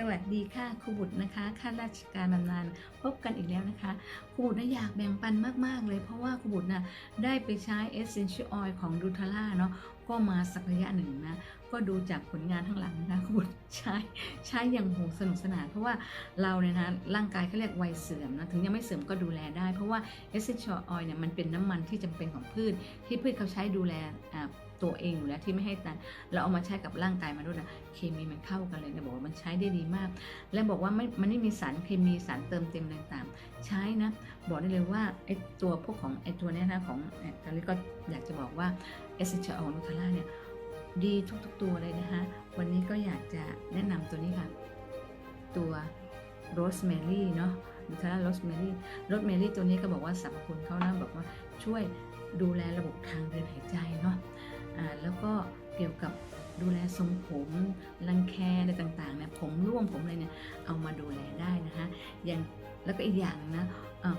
สวัสดีค่ะครูบุตรนะคะข้าราชการบำนาญพบกันอีกแล้วนะคะครูบุตรนะอยากแบ่งปันมาก ๆ เลยเพราะว่าครูบุตรนะได้ไปใช้ Essential Oil ของดูทาร่าเนาะก็มาสักระยะหนึ่งนะ ก็ดูจากผลงานข้างหลังนะคะครูบุตรใช้ใช้อย่างโหสนุกสนาน เพราะว่าเราเนี่ยนะร่างกายเขาเรียกวัยเสื่อมนะถึงยังไม่เสื่อมก็ดูแลได้ เพราะว่า Essential Oil เนี่ยมันเป็นน้ำมันที่จำเป็นของพืช ที่พืชเขาใช้ดูแลตัวเองอยู่แล้วที่ไม่ให้ตัน เราเอามาใช้กับร่างกายมนุษย์นะเคมีมันเข้ากันเลยนะบอกว่ามันใช้ได้ดีมาก และบอกว่าไม่มันไม่มีสารเคมีสารเติมเต็มอะไรต่างๆใช้นะ บอกได้เลยว่าไอตัวพวกของไอตัวเนี้ยนะของเอ่อตอนนี้ก็อยากจะบอกว่า Essential Oil นูทาร่าเนี่ย ดีทุกๆตัวเลยนะคะ วันนี้ก็อยากจะแนะนำตัวนี้ค่ะ ตัวโรสแมรี่เนาะนูทาร่าโรสแมรี่โรสแมรี่ตัวนี้ก็บอกว่าสรรพคุณเขานะบอกว่าช่วยดูแลระบบทางเดินหายใจเนาะอ่าแล้วก็เกี่ยวกับดูแลทรงผมรังแคอะไรต่างๆเนี่ยผมร่วงผมอะไรเนี่ยเอามาดูแลได้นะคะอย่าง แล้วก็อีกอย่างนะ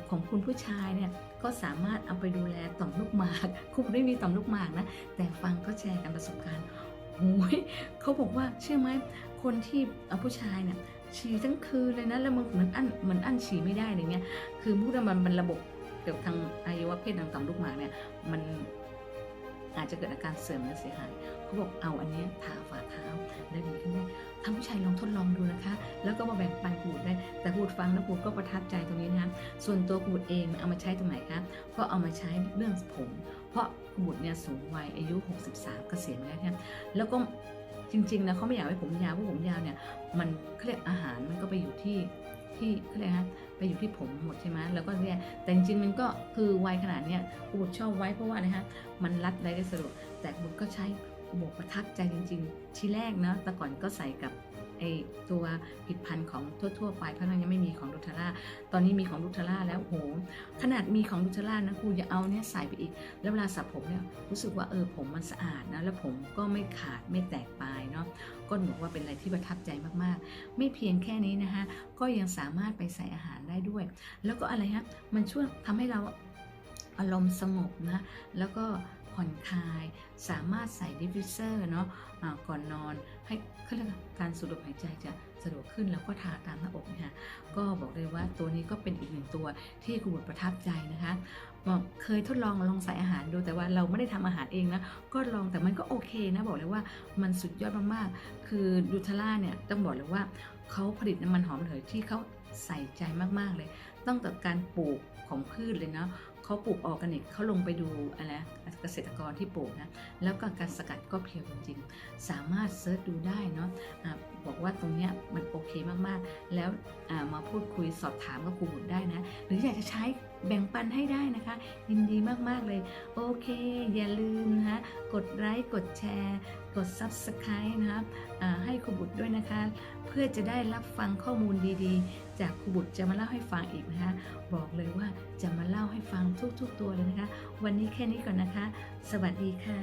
ของคุณผู้ชายเนี่ยก็สามารถเอาไปดูแลต่อมลูกหมากคุณไม่มีต่อมลูกหมากนะ แต่ฟังก็แชร์กันประสบการณ์โอ้ยเขาบอกว่าเชื่อไหมคนที่เอาผู้ชายเนี่ยฉี่ทั้งคืนเลยนะแล้วมันเหมือนอั้นเหมือนอั้นฉี่ไม่ได้อะไรเงี้ยคือพูดว่มันมันระบบเกี่ยวกับทางอวัยวะเพศทางต่อมลูกหมากเนี่ยมันอาจจะเกิดอาการเสื่อมและเสียหายเขาบอกเอาอันนี้ทาฝ่าเท้าแล้ดีขึ้นได้ท่านผู้ชายลองทดลอง แล้วก็มาแบ่งปันกูดได้ แต่กูดฟังแล้วกูดก็ประทับใจตรงนี้นะคะส่วนตัวกูดเองเอามาใช้ตรงไหนคะก็เอามาใช้เรื่องผม เพราะกูดเนี่ยสูงวัยอายุ 63 เกษียณแล้วเนี่ยแล้วก็จริงๆนะเขาไม่อยากให้ผมยาวเพราะผมยาวเนี่ยมันเขาเรียกอาหารมันก็ไปอยู่ที่ที่เขาเรียกฮะไปอยู่ที่ผมหมดใช่ไหมแล้วก็เนี่ยแต่จริงๆมันก็คือวัยขนาดเนี้ยกูบุตรชอบไว้เพราะว่าอะไรฮะมันรัดได้สะดวกแต่กูบุตรก็ใช้ บอกประทับใจจริง ๆ ที่แรกเนาะแต่ก่อนก็ใส่กับไอตัวผลิดพันธ์ของทั่วๆไปเพราะนั้นยังไม่มีของดูทาร่าตอนนี้มีของดูทาร่าแล้วโหขนาดมีของดูทาร่านะครูอย่าเอาเนี่ยใส่ไปอีก แล้วเวลาสระผมเนี่ยรู้สึกว่าเออผมมันสะอาดนะแล้วผมก็ไม่ขาดไม่แตกปลายเนาะก็บอกว่าเป็นอะไรที่ประทับใจมากๆ ไม่เพียงแค่นี้นะคะก็ยังสามารถไปใส่อาหารได้ด้วย แล้วก็อะไรฮะมันช่วยทำให้เราอารมณ์สงบนะแล้วก็ ผ่อนคลาย สามารถใส่ดิฟฟิเซอร์เนาะอ่าก่อนนอนให้เขาเรียกว่าการสูดลมหายใจจะสะดวกขึ้นแล้วก็ทาตามหน้าอกนะคะก็บอกเลยว่าตัวนี้ก็เป็นอีกหนึ่งตัวที่คุณบุตรประทับใจนะคะบอกเคยทดลองลองใส่อาหารดูแต่ว่าเราไม่ได้ทำอาหารเองนะก็ลองแต่มันก็โอเคนะบอกเลยว่ามันสุดยอดมากๆ คือดูทาร่าเนี่ยต้องบอกเลยว่าเขาผลิตน้ำมันหอมเหยที่เขาใส่ใจมากๆเลยต้องแต่การปลูกของพืชเลยเนาะ เขาปลูกออร์แกนิกเขาลงไปดูอะไรเกษตรกรที่ปลูกนะแล้วก็การสกัดก็เพียวจริงๆ สามารถเซิร์ชดูได้เนาะะบอกว่าตรงเนี้ยมันโอเคมากๆ แล้วมาพูดคุยสอบถามกับครูบุตรได้นะ หรืออยากจะใช้แบ่งปันให้ได้นะคะ ยินดีมากๆเลย โอเค อย่าลืมนะคะกดไลค์กดแชร์ กด Subscribe นะครับให้ครูบุตรด้วยนะคะ เพื่อจะได้รับฟังข้อมูลดีๆ จากครูบุตรจะมาเล่าให้ฟังอีกนะคะ บอกเลยว่าจะมาเล่าให้ฟังทุก ๆ ตัวเลยนะคะ วันนี้แค่นี้ก่อนนะคะ สวัสดีค่ะ